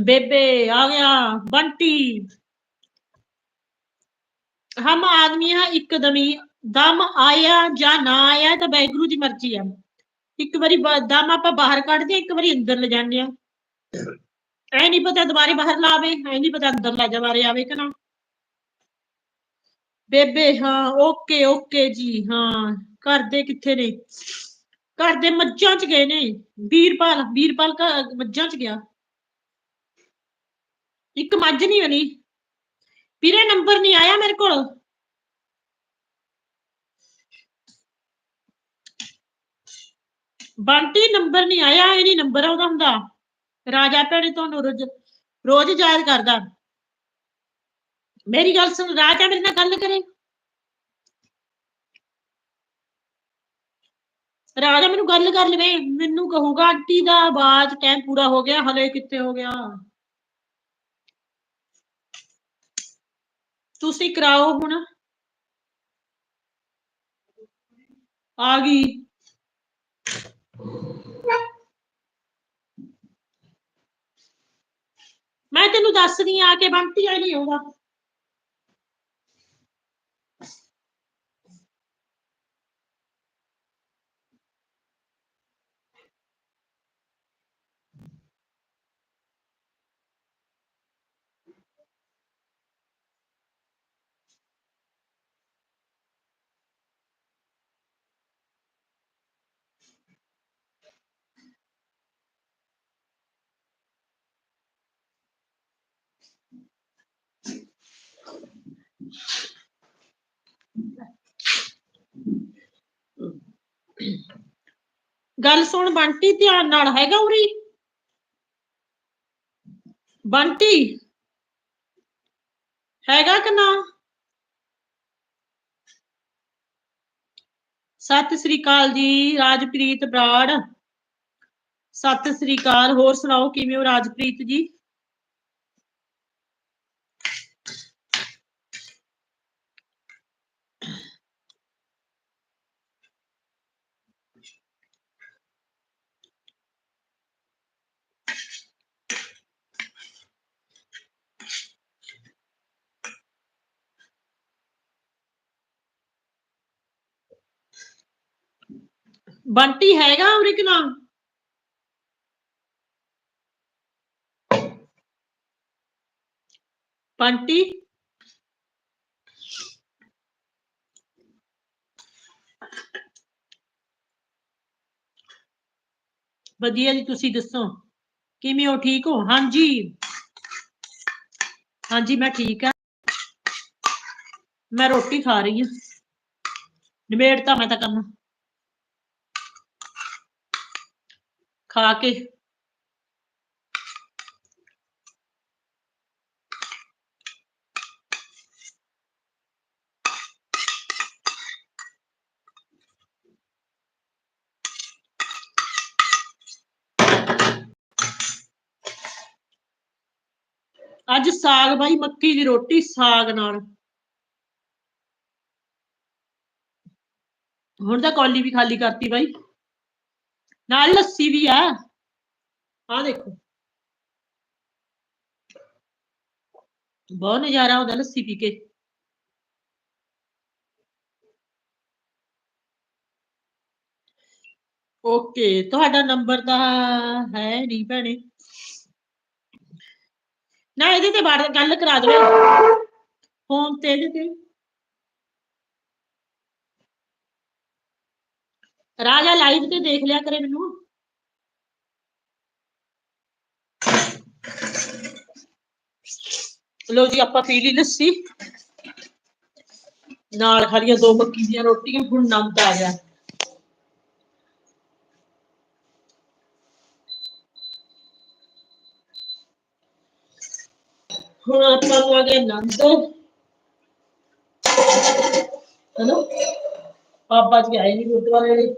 बेबे आ गया बंटी हम आदमी है एकदम ही दम आया ਜਾਂ ਨਾ ਆਇਆ ਤਾਂ ਵੈਗਰੂ ਦੀ ਮਰਜ਼ੀ ਆ ਇੱਕ ਵਾਰੀ ਬ- ਦਮ ਆਪਾਂ ਬਾਹਰ ਕੱਢਦੇ ਆ ਇੱਕ ਵਾਰੀ ਅੰਦਰ ਲੈ ਜਾਂਦੇ ਆ ਐ ਨਹੀਂ ਪਤਾ ਦੁਬਾਰੇ ਬਾਹਰ ਲਾਵੇ ਐ ਨਹੀਂ ਪਤਾ ਅੰਦਰ ਲੈ ਜਾਵਾਰੇ ਆਵੇ ਕਿ ਨਾ ਬੇਬੇ ਹਾਂ ਓਕੇ ਓਕੇ ਜੀ ਹਾਂ ਘਰ ਦੇ ਕਿੱਥੇ ਨੇ ਘਰ ਦੇ ਮੱਝਾਂ ਚ ਗਏ ਨੇ ਵੀਰਪਾਲ ਵੀਰਪਾਲ ਘ- ਮੱਝਾਂ ਚ ਗਿਆ ਇੱਕ ਮੱਝ ਨਹੀਂ ਬਣੀ ਵੀਰੇ, ਨੰਬਰ ਨਹੀਂ ਆਇਆ ਮੇਰੇ ਕੋਲ। ਬੰਟੀ, ਨੰਬਰ ਨਹੀਂ ਆਇਆ, ਇਹ ਨਹੀਂ ਨੰਬਰ ਉਹਦਾ ਹੁੰਦਾ। ਰਾਜਾ ਭੈਣੇ ਤੁਹਾਨੂੰ ਰੋਜ਼ ਰੋਜ਼ ਯਾਦ ਕਰਦਾ। ਮੇਰੀ ਗੱਲ ਸੁਣ, ਰਾਜਾ ਮੇਰੇ ਨਾਲ ਗੱਲ ਕਰੇ। ਰਾਜਾ ਮੈਨੂੰ ਗੱਲ ਕਰ ਲਵੇ, ਮੈਨੂੰ ਕਹੂਗਾ, ਆਂਟੀ ਦਾ ਆਵਾਜ਼ ਟਾਈਮ ਪੂਰਾ ਹੋ ਗਿਆ, ਹਲੇ ਕਿੱਥੇ ਹੋ ਗਿਆ। ਤੁਸੀਂ ਕਰਾਓ ਹੁਣ। ਆ ਗਈ। ਮੈਂ ਤੈਨੂੰ ਦੱਸਦੀ ਆ ਕੇ ਬੰਟੀ ਆ ਨਹੀਂ ਆਉਂਦਾ। ਗੱਲ ਸੁਣ ਬੰਟੀ, ਧਿਆਨ ਨਾਲ, ਹੈਗਾ ਉਰੀ? ਬੰਟੀ, ਹੈਗਾ ਕਿ ਨਾ? ਸਤਿ ਸ੍ਰੀ ਅਕਾਲ ਜੀ, ਰਾਜਪ੍ਰੀਤ ਬਰਾੜ। ਸਤਿ ਸ੍ਰੀ ਅਕਾਲ, ਹੋਰ ਸੁਣਾਓ, ਕਿਵੇਂ ਹੋ ਰਾਜਪ੍ਰੀਤ ਜੀ? ਬੰਟੀ ਹੈਗਾ ਉਰੇ ਕਿ ਨਾ ਬੰਟੀ ਵਧੀਆ ਜੀ ਤੁਸੀਂ ਦੱਸੋ ਕਿਵੇਂ ਹੋ ਠੀਕ ਹੋ ਹਾਂਜੀ ਹਾਂਜੀ ਮੈਂ ਠੀਕ ਆ ਮੈਂ ਰੋਟੀ ਖਾ ਰਹੀ ਹਾਂ ਨਿਬੇੜਤਾ ਮੈਂ ਤਾਂ ਕੰਮ ਖਾ ਕੇ ਅੱਜ ਸਾਗ ਬਾਈ ਮੱਕੀ ਦੀ ਰੋਟੀ ਸਾਗ ਨਾਲ ਹੁਣ ਤਾਂ ਕੌਲੀ ਵੀ ਖਾਲੀ ਕਰਤੀ ਬਾਈ ਨਾਲ ਲੱਸੀ ਵੀ ਆ ਆ ਦੇਖੋ ਬਹੁਤ ਨਜ਼ਾਰਾ ਆਉਂਦਾ ਲੱਸੀ ਪੀ ਕੇ ਓਕੇ ਤੁਹਾਡਾ ਨੰਬਰ ਤਾਂ ਹੈ ਨਹੀਂ ਭੈਣੇ ਨਾ ਇਹਦੇ ਤੇ ਬਾੜ ਗੱਲ ਕਰਾ ਦਿਓ ਫੋਨ ਤੇ ਇਹਦੇ ਤੇ ਰਾਜਾ ਲਾਈਵ ਤੇ ਦੇਖ ਲਿਆ ਕਰੇ ਮੈਨੂੰ ਲੋ ਜੀ ਆਪਾਂ ਪੀ ਲਈ ਲੱਸੀ ਨਾਲ ਖਾਲੀਆਂ ਦੋ ਮੱਕੀ ਦੀਆਂ ਰੋਟੀਆਂ ਹੁਣ ਨੰਦ ਆ ਗਿਆ ਹੁਣ ਆਪਾਂ ਨੂੰ ਆ ਗਿਆ ਨੰਦ ਹਲੋ ਬਾਬਾ ਜੀ ਆਏ ਨਹੀਂ ਗੁਰਦੁਆਰੇ ਵਾਲੇ